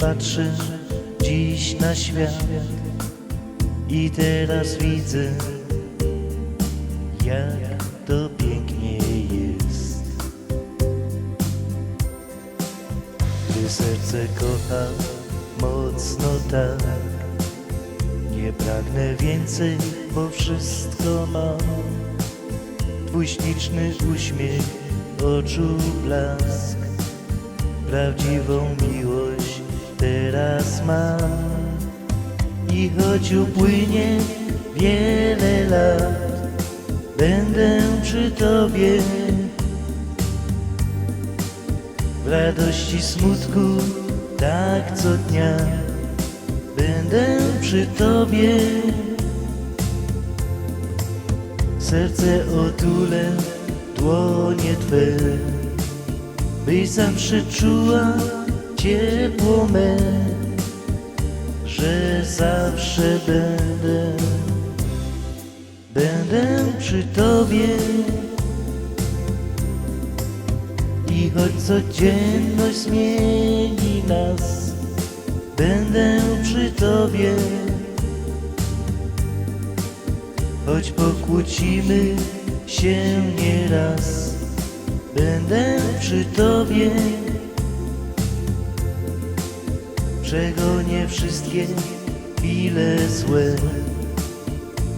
patrzę dziś na świat i teraz widzę, jak to pięknie jest. Gdy serce kocha mocno tak, nie pragnę więcej, bo wszystko mam. Twój śliczny uśmiech, oczu blask, prawdziwą miłość teraz mam. I choć upłynie wiele lat, będę przy Tobie. W radości, smutku, tak co dnia, będę przy Tobie. Serce otulę, dłonie Twe, byś zawsze czuła ciepło me zawsze będę, będę przy Tobie. I choć codzienność zmieni nas, będę przy Tobie. Choć pokłócimy się nieraz, będę przy Tobie przegonię wszystkie chwile złe,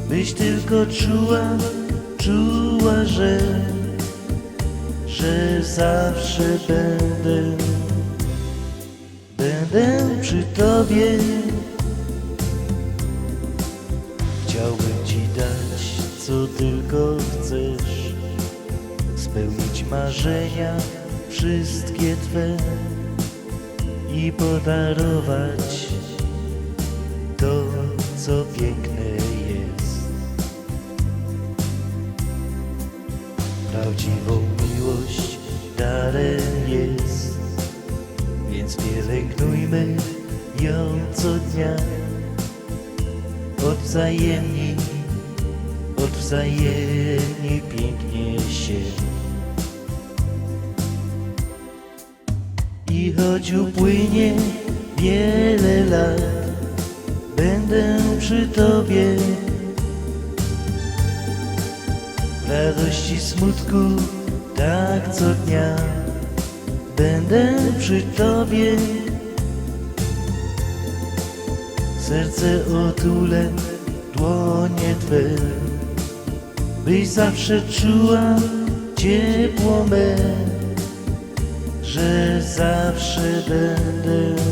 byś tylko czuła, czuła, że, że zawsze będę, będę przy Tobie. Chciałbym Ci dać, co tylko chcesz, spełnić marzenia wszystkie Twe i podarować co piękne jest. Prawdziwą miłość darem jest, więc pielęgnujmy ją co dnia. Odwzajemni, odwzajemni pięknie się. I choć upłynie wiele lat, będę przy Tobie. W radości, smutku, tak co dnia, będę przy Tobie. Serce otulę, dłonie Twe, byś zawsze czuła ciepło me że zawsze będę,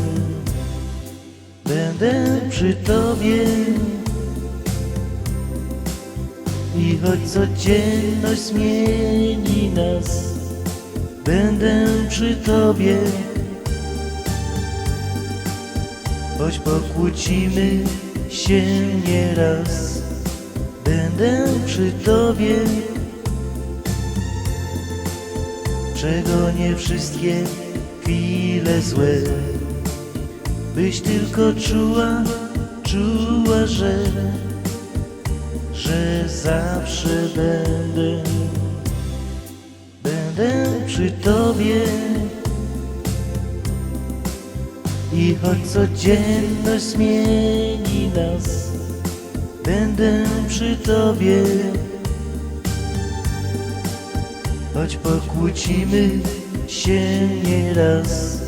będę przy Tobie. I choć codzienność zmieni nas, będę przy Tobie. Choć pokłócimy się nieraz, będę przy Tobie. przegonię wszystkie chwile złe, byś tylko czuła, czuła, że, że zawsze będę, będę przy Tobie. I choć codzienność zmieni nas, będę przy Tobie. Choć pokłócimy się nieraz,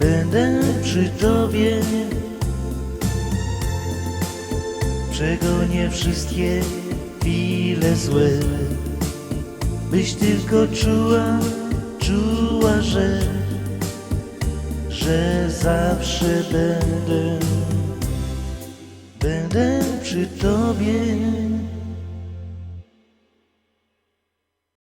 będę przy Tobie. Przegonię wszystkie chwile złe, byś tylko czuła, czuła, że, że zawsze będę, będę przy Tobie.